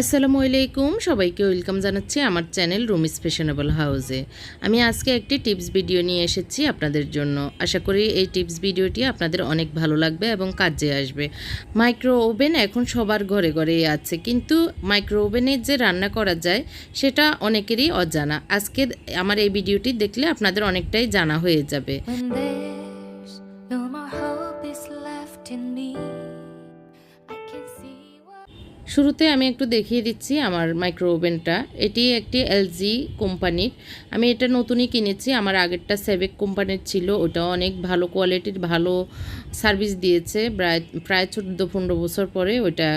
আসসালামু আলাইকুম। সবাইকে ওয়েলকাম জানাচ্ছি আমার চ্যানেল রুমিস ফ্যাশনেবল হাউসে। আমি আজকে একটি টিপস ভিডিও নিয়ে এসেছি আপনাদের জন্য। আশা করি এই টিপস ভিডিওটি আপনাদের অনেক ভালো লাগবে এবং কাজে আসবে। মাইক্রো ওভেন এখন সবার ঘরে ঘরেই আছে। কিন্তু মাইক্রো ওভেনে যে রান্না করা যায়, সেটা অনেকেরই অজানা। আজকে আমার এই ভিডিওটি দেখলে আপনাদের অনেকটাই জানা হয়ে যাবে। শুরুতে আমি একটু দেখিয়ে দিচ্ছি আমার মাইক্রো ওভেনটা এটি একটি এলজি কোম্পানির। আমি এটা নতুনই কিনেছি। আমার আগেরটা সেভেক কোম্পানির ছিল। ওটা অনেক ভালো কোয়ালিটির ভালো সার্ভিস দিয়েছে। প্রায় প্রায় চোদ্দ পনেরো বছর পরে ওটা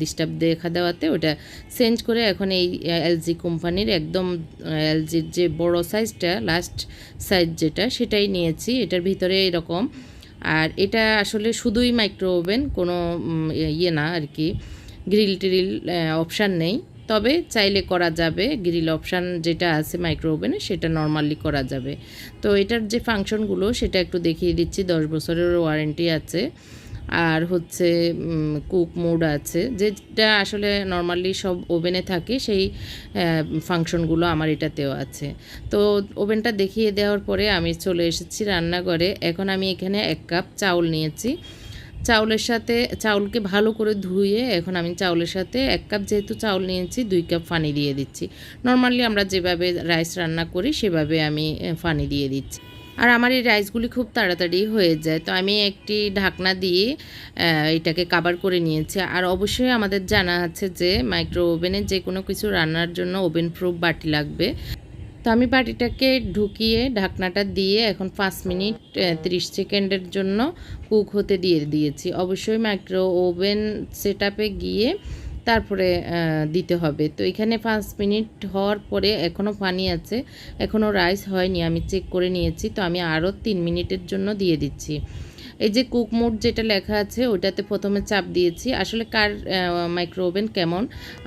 ডিস্টার্ব দেখা দেওয়াতে ওটা চেঞ্জ করে এখন এই এলজি কোম্পানির একদম এলজির যে বড় সাইজটা লাস্ট সাইজ যেটা, সেটাই নিয়েছি। এটার ভিতরে এরকম। আর এটা আসলে শুধুই মাইক্রো ওভেন কোনো ইয়ে না আর কি। গ্রিল টিরিল অপশান নেই। তবে চাইলে করা যাবে, গ্রিল অপশান যেটা আছে মাইক্রো ওভেনে সেটা নর্মালি করা যাবে। তো এটার যে ফাংশনগুলো সেটা একটু দেখিয়ে দিচ্ছি, দশ বছরের ওয়ারেন্টি আছে। আর হচ্ছে কুক মোড আছে, যেটা আসলে নর্মালি সব ওভেনে থাকে, সেই ফাংশনগুলো আমার এটাতেও আছে। তো ওভেনটা দেখিয়ে দেওয়ার পরে আমি চলে এসেছি রান্নাঘরে। এখন আমি এখানে এক কাপ চাউল নিয়েছি। চাউলের সাথে, চাউলকে ভালো করে ধুয়ে এখন আমি চাউলের সাথে এক কাপ যেহেতু চাউল নিয়েছি, দুই কাপ পানি দিয়ে দিচ্ছি। নর্মালি আমরা যেভাবে রাইস রান্না করি, সেভাবে আমি পানি দিয়ে দিচ্ছি। আর আমার এই রাইসগুলি খুব তাড়াতাড়ি হয়ে যায়। তো আমি একটি ঢাকনা দিয়ে এটাকে কাবার করে নিয়েছি। আর অবশ্যই আমাদের জানা আছে যে মাইক্রো ওভেনে যে কোনো কিছু রান্নার জন্য ওভেন প্রুফ বাটি লাগবে। তো আমি বাটিটাকে ঢুকিয়ে ঢাকনাটা দিয়ে এখন পাঁচ মিনিট তিরিশ সেকেন্ডের জন্য কুক হতে দিয়ে দিয়েছি। অবশ্যই মাইক্রো ওভেন সেট গিয়ে তারপরে দিতে হবে। তো এখানে পাঁচ মিনিট হওয়ার পরে এখনও পানি আছে, এখনও রাইস হয়নি, আমি চেক করে নিয়েছি। তো আমি আরও তিন মিনিটের জন্য দিয়ে দিচ্ছি। এই যে কুক মোড যেটা লেখা আছে ওটাতে প্রথমে চাপ দিয়েছি। আসলে কার মাইক্রো ওভেন কেমন,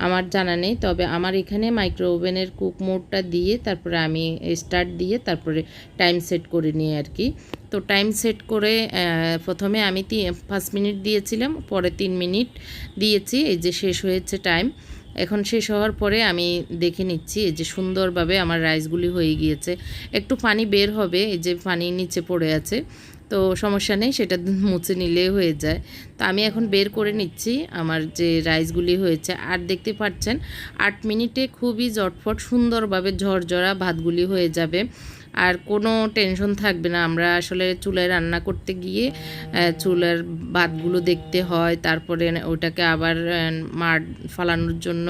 আমার জানা নেই। তবে আমার এখানে মাইক্রো ওভেনের কুক মোডটা দিয়ে, তারপরে আমি স্টার্ট দিয়ে, তারপরে টাইম সেট করে নিই আর কি। তো টাইম সেট করে প্রথমে আমি পাঁচ মিনিট দিয়েছিলাম, পরে তিন মিনিট দিয়েছি, এই যে শেষ হয়েছে টাইম এখন শেষ হওয়ার পরে আমি দেখে নিচ্ছি, এই যে সুন্দরভাবে আমার রাইসগুলি হয়ে গিয়েছে। একটু পানি বের হবে, এই যে পানি নিচে পড়ে আছে। তো সমস্যা নেই, সেটা মুছে নিলে হয়ে যায়। তো আমি এখন বের করে নিচ্ছি আমার যে রাইসগুলি হয়েছে। আর দেখতে পাচ্ছেন, আট মিনিটে খুবই জটফট সুন্দরভাবে ঝরঝরা ভাতগুলি হয়ে যাবে। আর কোনো টেনশন থাকবে না। আমরা আসলে চুলায় রান্না করতে গিয়ে চুলার ভাতগুলো দেখতে হয়, তারপরে ওটাকে আবার মার ফালানোর জন্য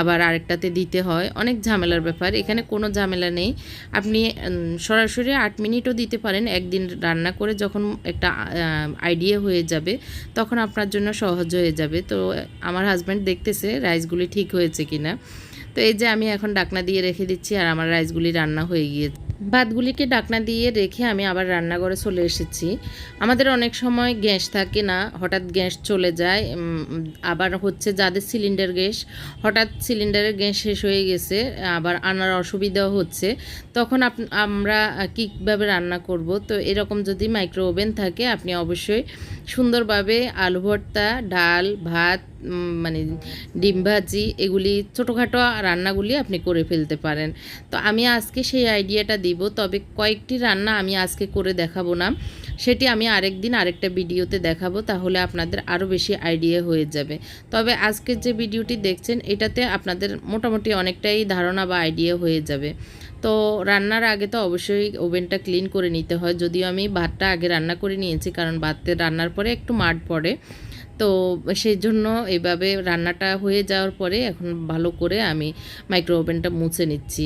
আবার আরেকটাতে দিতে হয়। অনেক ঝামেলার ব্যাপার। এখানে কোনো ঝামেলা নেই। আপনি সরাসরি আট মিনিটও দিতে পারেন। একদিন রান্না করে যখন একটা আইডিয়া হয়ে যাবে, তখন আপনার জন্য সহজ হয়ে যাবে। তো, আমার হাজব্যান্ড দেখতেছে রাইসগুলি ঠিক হয়েছে কিনা। তো এই যে আমি এখন ডাকনা দিয়ে রেখে দিচ্ছি, আর আমার রাইসগুলি রান্না হয়ে গিয়েছে। ভাতগুলিকে ডাকনা দিয়ে রেখে আমি আবার রান্নাঘরে চলে এসেছি। আমাদের অনেক সময় গ্যাস থাকে না, হঠাৎ গ্যাস চলে যায় আবার হচ্ছে যাদের সিলিন্ডার গ্যাস, হঠাৎ সিলিন্ডারের গ্যাস শেষ হয়ে গেছে, আবার আনার অসুবিধাও হচ্ছে। তখন আমরা কীভাবে রান্না করব? তো এরকম যদি মাইক্রো ওভেন থাকে, আপনি অবশ্যই সুন্দরভাবে আলু ভর্তা, ডাল, ভাত মানে ডিম ভাজি এগুলি ছোটোখাটো রান্নাগুলি আপনি করে ফেলতে পারেন। তো আমি আজকে সেই আইডিয়াটা দিব, তবে কয়েকটি রান্না আমি আজকে করে দেখাবো না। সেটি আমি আরেক দিন আরেকটা ভিডিওতে দেখাবো, তাহলে আপনাদের আরও বেশি আইডিয়া হয়ে যাবে। তবে আজকের যে ভিডিওটি দেখছেন, এটাতে আপনাদের মোটামুটি অনেকটাই ধারণা বা আইডিয়া হয়ে যাবে। তো রান্নার আগে তো অবশ্যই ওভেনটা ক্লিন করে নিতে হয়। যদিও আমি ভাতটা আগে রান্না করে নিয়েছি, কারণ ভাতে রান্নার পরে একটু মাঠ পড়ে। তো সেই জন্য এইভাবে রান্নাটা হয়ে যাওয়ার পরে এখন ভালো করে আমি মাইক্রো ওভেনটা মুছে নিচ্ছি।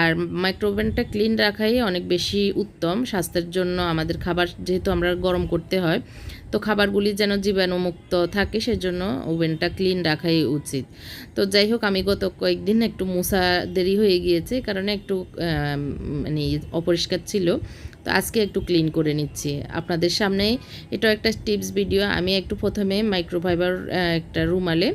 আর মাইক্রো ওভেনটা ক্লিন রাখাই অনেক বেশি উত্তম, স্বাস্থ্যের জন্য আমাদের খাবার যেহেতু আমরা গরম করতে হয় তো খাবারগুলি যেন জীবাণুমুক্ত থাকে, সেজন্য ওভেনটা ক্লিন রাখাই উচিত। তো যাই হোক, আমি গত কয়েকদিন একটু মুসা দেরি হয়ে গিয়েছে, কারণে একটু মানে অপরিষ্কার ছিল। তো আজকে একটু ক্লিন করে নিচ্ছি। আপনাদের সামনে এটা একটা টিপস ভিডিও। আমি একটু প্রথমে মাইক্রোফাইবার একটা রুমালে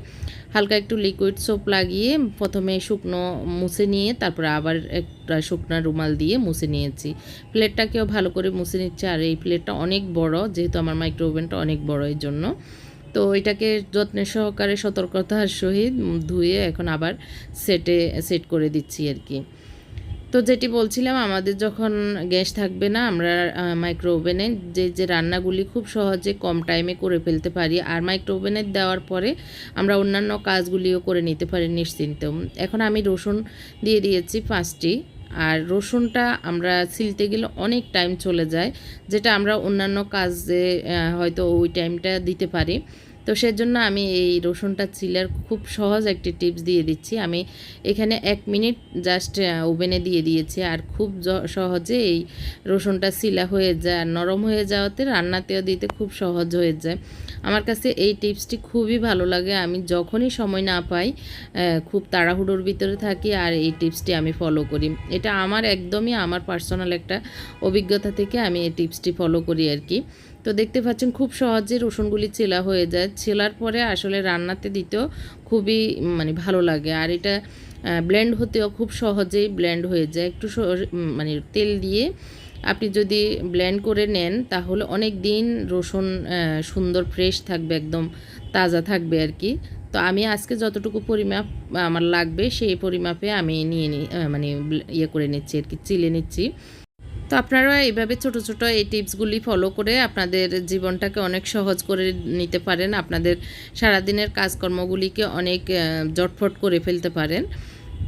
হালকা একটু লিকুইড সোপ লাগিয়ে প্রথমে শুকনো মুছে নিয়ে তারপরে আবার একটা শুকনো রুমাল দিয়ে মুছে নিয়েছি। প্লেটটাকেও ভালো করে মুছে নিচ্ছে আর এই প্লেটটা অনেক বড়, যেহেতু আমার মাইক্রো ওভেনটা অনেক বড় এর জন্য। তো এটাকে যত্ন সহকারে সতর্কতার সহিত ধুয়ে এখন আবার সেটে সেট করে দিচ্ছি আর কি। তো যেটি বলছিলাম, আমাদের যখন গ্যাস থাকবে না, আমরা মাইক্রো ওভেনে যে যে রান্নাগুলি খুব সহজে কম টাইমে করে ফেলতে পারি, আর মাইক্রো ওভেনে দেওয়ার পরে আমরা অন্যান্য কাজগুলিও করে নিতে পারি নিশ্চিন্ত। এখন আমি রসুন দিয়ে দিয়েছি পাঁচটি, আর রসুনটা আমরা ছিলতে গেলে অনেক টাইম চলে যায়, যেটা আমরা অন্যান্য কাজে হয়তো ওই টাইমটা দিতে পারি। তো সেজন্য আমি এই রসুনটা চিলার খুব সহজ একটি টিপস দিয়ে দিচ্ছি। আমি এখানে এক মিনিট জাস্ট ওভেনে দিয়ে দিয়েছি আর খুব সহজে এই রসুনটা সিলা হয়ে যায় আর নরম হয়ে যাওয়াতে রান্নাতেও দিতে খুব সহজ হয়ে যায়। আমার কাছে এই টিপসটি খুবই ভালো লাগে। আমি যখনই সময় না পাই খুব তাড়াহুড়োর ভিতরে থাকি আর এই টিপসটি আমি ফলো করি। এটা আমার একদমই আমার পার্সোনাল একটা অভিজ্ঞতা থেকে আমি এই টিপসটি ফলো করি আর কি। তো দেখতে পাচ্ছেন খুব সহজে রসুনগুলি চেলা হয়ে যায়। ছেলার পরে আসলে রান্নাতে দিতেও খুবই মানে ভালো লাগে। আর এটা ব্লেন্ড হতেও খুব সহজেই ব্লেন্ড হয়ে যায়। একটু মানে তেল দিয়ে আপনি যদি ব্লেন্ড করে নেন, তাহলে অনেক দিন রসুন সুন্দর ফ্রেশ থাকবে, একদম তাজা থাকবে আর কি। তো আমি আজকে যতটুকু পরিমাপ, আমার লাগবে, সেই পরিমাপে আমি নিয়ে নি মানে ইয়ে করে নিচ্ছি আর কি, চিলে নিচ্ছি। তো আপনারা এইভাবে ছোট ছোট এই টিপসগুলি ফলো করে আপনাদের জীবনটাকে অনেক সহজ করে নিতে পারেন। আপনাদের সারাদিনের কাজকর্মগুলিকে অনেক জটফট করে ফেলতে পারেন।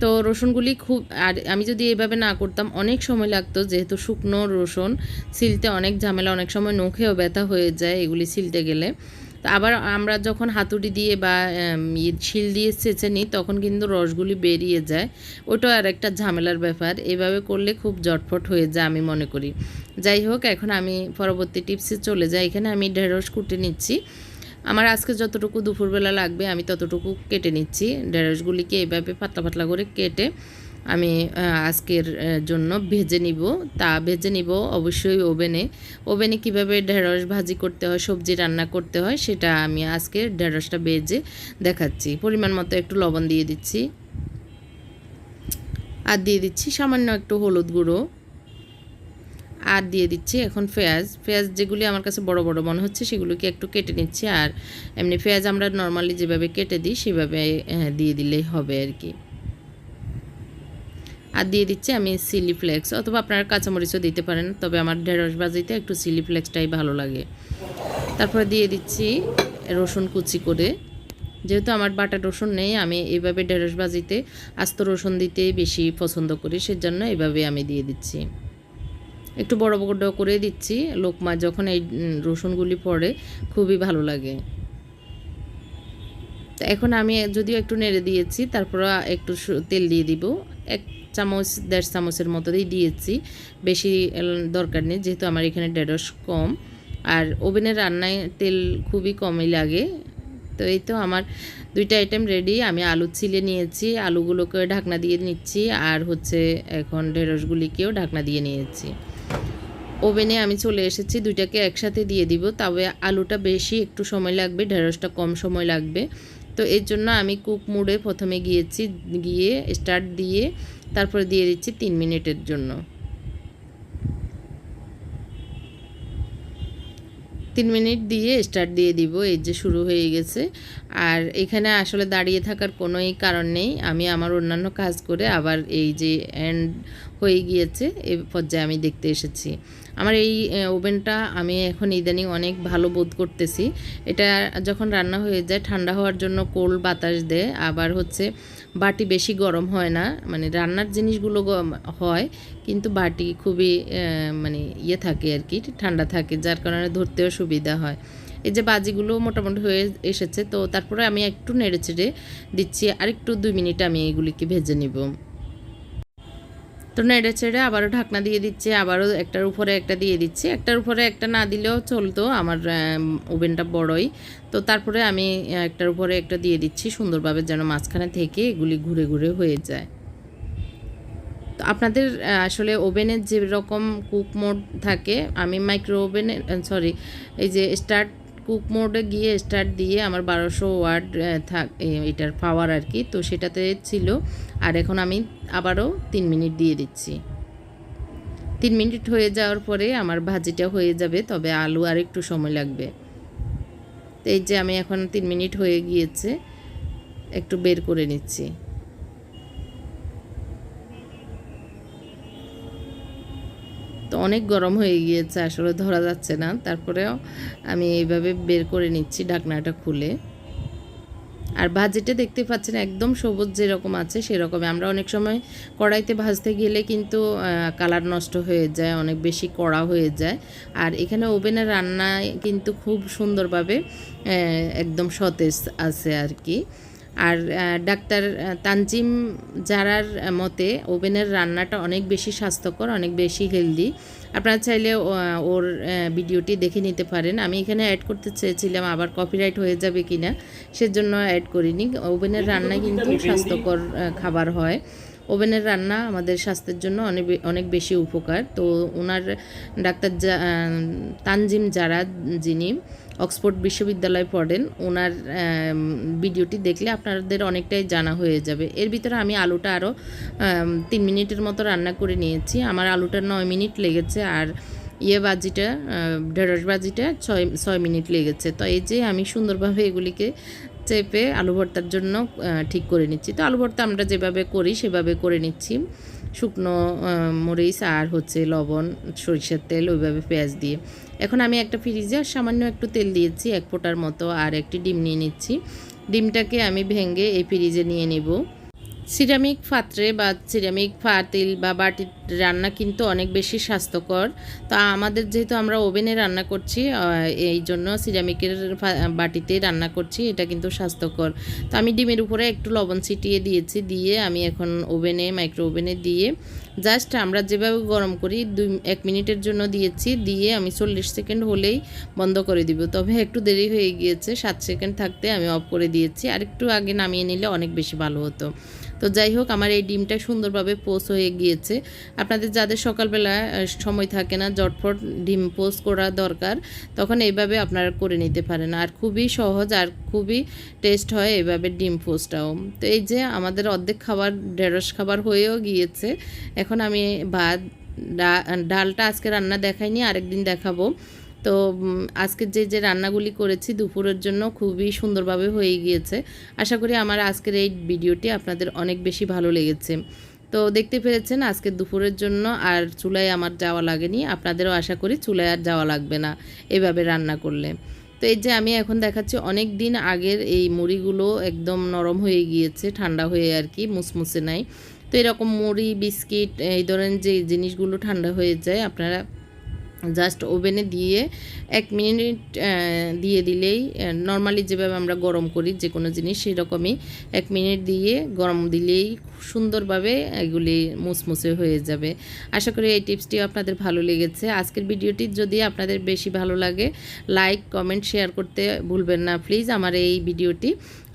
তো রসুনগুলি খুব, আর আমি যদি এইভাবে না করতাম, অনেক সময় লাগতো যেহেতু শুকনো রসুন ছিলতে অনেক ঝামেলা, অনেক সময় নখেও ব্যথা হয়ে যায় এগুলি ছিলতে গেলে। আবার আমরা যখন হাতুড়ি দিয়ে বা শিল দিয়ে চেঁচে নিই, তখন কিন্তু রসগুলি বেরিয়ে যায়। ওটাও আর একটা ঝামেলার ব্যাপার। এভাবে করলে খুব জটফট হয়ে যায় আমি মনে করি। যাই হোক, এখন আমি পরবর্তী টিপসে চলে যাই। এখানে আমি ঢেঁড়স কুটে নিচ্ছি। আমার আজকে যতটুকু দুপুরবেলা লাগবে, আমি ততটুকু কেটে নিচ্ছি। ঢেঁড়সগুলিকে এভাবে পাতলা পাতলা করে কেটে আমি আজকের জন্য ভেজে নিব। তা ভেজে নিব অবশ্যই ওভেনে। ওভেনে কীভাবে ঢেঁড়স ভাজি করতে হয়, সবজি রান্না করতে হয়, সেটা আমি আজকে ঢেঁড়সটা ভেজে দেখাচ্ছি। পরিমাণ মতো একটু লবণ দিয়ে দিচ্ছি। আর দিয়ে দিচ্ছি সামান্য একটু হলুদ গুঁড়ো। আর দিয়ে দিচ্ছি এখন পেঁয়াজ। পেঁয়াজ যেগুলি আমার কাছে বড় বড় মনে হচ্ছে, সেগুলোকে একটু কেটে নিচ্ছি। আর এমনি পেঁয়াজ আমরা নর্মালি যেভাবে কেটে দিই, সেভাবে দিয়ে দিলেই হবে আর কি। আর দিয়ে দিচ্ছি আমি চিলি ফ্লেক্স, অথবা আপনারা কাঁচামরিচও দিতে পারেন, তবে আমার ঢেঁড়স ভাজিতে একটু চিলি ফ্লেক্সটাই ভালো লাগে। তারপরে দিয়ে দিচ্ছি রসুন কুচি করে। যেহেতু আমার বাটা রসুন নেই, আমি এইভাবে ঢেঁড়স ভাজিতে আস্ত রসুন দিতেই বেশি পছন্দ করি, সেজন্য এইভাবে আমি দিয়ে দিচ্ছি। একটু বড় বড় করে দিচ্ছি, লোকমা যখন এই রসুনগুলি পড়ে, খুবই ভালো লাগে। এখন আমি যদিও একটু নেড়ে দিয়েছি, তারপর একটু তেল দিয়ে দিব। এক চামচ, দেড় চামচের মতো দিয়ে দিয়েছি। বেশি দরকার নেই, যেহেতু আমার এখানে ঢেঁড়স কম। আর ওভেনের রান্নায় তেল খুবই কমই লাগে। তো এই তো আমার দুইটা আইটেম রেডি আমি আলু ছিলে নিয়েছি আলুগুলোকে ঢাকনা দিয়ে নিচ্ছি, আর হচ্ছে এখন ঢেঁড়সগুলিকেও ঢাকনা দিয়ে নিয়েছি। ওভেনে আমি চলে এসেছি, দুইটাকে একসাথে দিয়ে দিব, তবে আলুটা বেশি একটু সময় লাগবে, ঢেঁড়সটা কম সময় লাগবে। তো এর জন্য আমি কুক মুডে প্রথমে গিয়েছি, গিয়ে স্টার্ট দিয়ে তারপরে দিয়ে দিচ্ছি তিন মিনিটের জন্য। তিন মিনিট দিয়ে স্টার্ট দিয়ে দিব, এই যে শুরু হয়ে গেছে। আর এখানে আসলে দাঁড়িয়ে থাকার কোনোই কারণ নেই, আমি আমার অন্যান্য কাজ করে আবার এই যে এন্ড হয়ে গিয়েছে এই পর্যায়ে আমি দেখতে এসেছি। আমার এই ওভেনটা আমি এখন ইদানিং অনেক ভালো বোধ করতেছি। এটা যখন রান্না হয়ে যায়, ঠান্ডা হওয়ার জন্য কোল্ড বাতাস দেয়, আবার হচ্ছে বাটি বেশি গরম হয় না মানে রান্নার জিনিসগুলো হয়, কিন্তু বাটি খুবই মানে ইয়ে থাকে আর কি, ঠান্ডা থাকে, যার কারণে ধরতেও সুবিধা হয়। এই যে বাজিগুলো মোটামুটি হয়ে এসেছে, তো তারপরে আমি একটু নেড়ে চেড়ে দিচ্ছি, আরেকটু দুই মিনিট আমি এগুলিকে ভেজে নিব। তো নেড়ে ছেড়ে আবারও ঢাকনা দিয়ে দিচ্ছি, আবারও একটার উপরে একটা দিয়ে দিচ্ছি। একটার উপরে একটা না দিলেও চলতো, আমার ওভেনটা বড়ই। তো তারপরে আমি একটার উপরে একটা দিয়ে দিচ্ছি সুন্দরভাবে যেন মাঝখানে থেকে এগুলি ঘুরে ঘুরে হয়ে যায়। তো আপনাদের আসলে ওভেনের যে রকম কুক মোড থাকে, আমি মাইক্রো ওভেনে সরি এই যে স্টার্ট কুক মোডে গিয়ে স্টার্ট দিয়ে আমার বারোশো ওয়ার্ড থাক এটার পাওয়ার আর কি। তো সেটাতে ছিল। আর এখন আমি আবারও তিন মিনিট দিয়ে দিচ্ছি। তিন মিনিট হয়ে যাওয়ার পরে আমার ভাজিটা হয়ে যাবে, তবে আলু আর একটু সময় লাগবে। তো এই যে আমি এখন তিন মিনিট হয়ে গিয়েছে, একটু বের করে নিচ্ছি। অনেক গরম হয়ে গিয়েছে, আসলে ধরা যাচ্ছে না। তারপরেও আমি এইভাবে বের করে নিচ্ছি ঢাকনাটা খুলে। আর ভাজিটা দেখতে পাচ্ছেন একদম সবুজ যেরকম আছে সেরকমই। আমরা অনেক সময় কড়াইতে ভাজতে গেলে কিন্তু কালার নষ্ট হয়ে যায়, অনেক বেশি কড়া হয়ে যায়। আর এখানে ওভেনের রান্নায় কিন্তু খুব সুন্দরভাবে একদম সতেজ আছে আর কি। আর ডাক্তার তানজিম জারার মতে ওভেনের রান্নাটা অনেক বেশি স্বাস্থ্যকর অনেক বেশি হেলদি। আপনারা চাইলে ওর ভিডিওটি দেখে নিতে পারেন। আমি এখানে অ্যাড করতে চেয়েছিলাম আবার কপিরাইট হয়ে যাবে কিনা সেজন্য অ্যাড করিনি। ওভেনের রান্না কিন্তু স্বাস্থ্যকর খাবার হয়। ওভেনের রান্না আমাদের স্বাস্থ্যের জন্য অনেক অনেক বেশি উপকার। তো ওনার ডাক্তার তানজিম যারা যিনি অক্সফোর্ড বিশ্ববিদ্যালয়ে পড়েন, ওনার ভিডিওটি দেখলে আপনাদের অনেকটাই জানা হয়ে যাবে। এর ভিতরে আমি আলুটা আরও তিন মিনিটের মতো রান্না করে নিয়েছি। আমার আলুটা নয় মিনিট লেগেছে আর ইয়ে বাজিটা ঢেঁড়স বাজিটা ছয় ছয় মিনিট লেগেছে। তো এই যে আমি সুন্দরভাবে এগুলিকে চেপে আলু ভর্তার জন্য ঠিক করে নিচ্ছি। তো আলু ভর্তা আমরা যেভাবে করি সেভাবে করে নিচ্ছি। শুকনো মরিচ আর হচ্ছে লবণ, সরিষার তেল ওইভাবে পেঁয়াজ দিয়ে। এখন আমি একটা ফ্রিজে সামান্য একটু তেল দিয়েছি, এক ফোঁটার মতো, আর একটি ডিম নিয়ে নিচ্ছি। ডিমটাকে আমি ভেঙে এই ফ্রিজে নিয়ে নেব। সিরামিক পাত্রে বা সিরামিক পাতিল বা বাটির রান্না কিন্তু অনেক বেশি স্বাস্থ্যকর। তো আমাদের যেহেতু আমরা ওভেনে রান্না করছি এই জন্য সিরামিকের বাটিতে রান্না করছি, এটা কিন্তু স্বাস্থ্যকর। তো আমি ডিমের উপরে একটু লবণ ছিটিয়ে দিয়েছি, দিয়ে আমি এখন ওভেনে মাইক্রো ওভেনে দিয়ে জাস্ট আমরা যেভাবে গরম করি, দুই এক মিনিটের জন্য দিয়েছি, দিয়ে আমি চল্লিশ সেকেন্ড হলেই বন্ধ করে দিব। তবে একটু দেরি হয়ে গিয়েছে, সাত সেকেন্ড থাকতে আমি অফ করে দিয়েছি, আর একটু আগে নামিয়ে নিলে অনেক বেশি ভালো হতো। তো যাই হোক, আমার এই ডিমটা সুন্দরভাবে পোস্ট হয়ে গিয়েছে। আপনাদের যাদের সকালবেলা সময় থাকে না জটফট ডিম পোস্ট করা দরকার, তখন এইভাবে আপনারা করে নিতে পারেন। আর খুবই সহজ আর খুবই টেস্ট হয় এইভাবে ডিম পোস্টটাও তো এই যে আমাদের অর্ধেক খাবার, ঢেঁড়স খাবার হয়েও গিয়েছে, এখন আমি ভাত ডালটা আজকে রান্না দেখাইনি আরেকদিন দেখাবো। তো উম, আজকে যে যে রান্নাগুলি করেছি দুপুরের জন্য খুবই সুন্দরভাবে হয়ে গিয়েছে। আশা করি আমার আজকের এই ভিডিওটি আপনাদের অনেক বেশি ভালো লেগেছে। তো দেখতে পেরেছেন আজকে দুপুরের জন্য আর চুলায় আমার যাওয়া লাগেনি। আপনাদেরও আশা করি চুলায় আর যাওয়া লাগবে না এভাবে রান্না করলে। তো এই যে আমি এখন দেখাচ্ছি অনেক দিন আগের এই মুড়িগুলো একদম নরম হয়ে গিয়েছে ঠান্ডা হয়ে আর কি মুসমুসে নাই। তো এরকম মুড়ি বিস্কিট এই ধরনের যে জিনিসগুলো ঠান্ডা হয়ে যায় আপনারা জাস্ট ওভেনে দিয়ে এক মিনিট দিয়ে দিলেই নর্মালি যেভাবে আমরা গরম করি যে কোনো জিনিস, সেরকমই এক মিনিট দিয়ে গরম দিলেই সুন্দরভাবে এগুলি মুসমুসে হয়ে যাবে। আশা করি এই টিপসটি আপনাদের ভালো লেগেছে। আজকের ভিডিওটি যদি আপনাদের বেশি ভালো লাগে, লাইক, কমেন্ট, শেয়ার করতে ভুলবেন না। প্লিজ আমার এই ভিডিওটি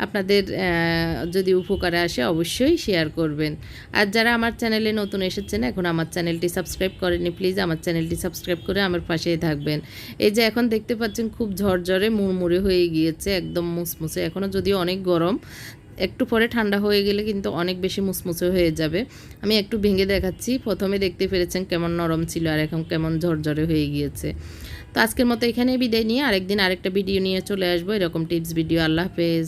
আপনাদের যদি উপকারে আসে অবশ্যই শেয়ার করবেন। আর যারা আমার চ্যানেলে নতুন এসেছেন, এখন আমার চ্যানেলটি সাবস্ক্রাইব করেনি প্লিজ আমার চ্যানেলটি সাবস্ক্রাইব করে আমার পাশেই থাকবেন। এই যে এখন দেখতে পাচ্ছেন খুব ঝরঝরে মুড়মুড়ে হয়ে গিয়েছে, একদম মুসমুসে। এখনও যদিও অনেক গরম, একটু পরে ঠান্ডা হয়ে গেলে কিন্তু অনেক বেশি মুসমুসে হয়ে যাবে। আমি একটু ভেঙে দেখাচ্ছি, প্রথমে দেখতে পেরেছেন কেমন নরম ছিল আর এখন কেমন ঝরঝরে হয়ে গিয়েছে। তো আজকের মতো এখানেই বিদায় নিয়ে আরেকদিন আরেকটা ভিডিও নিয়ে চলে আসব। এরকম টিপস ভিডিও আল্লাহ হাফেজ।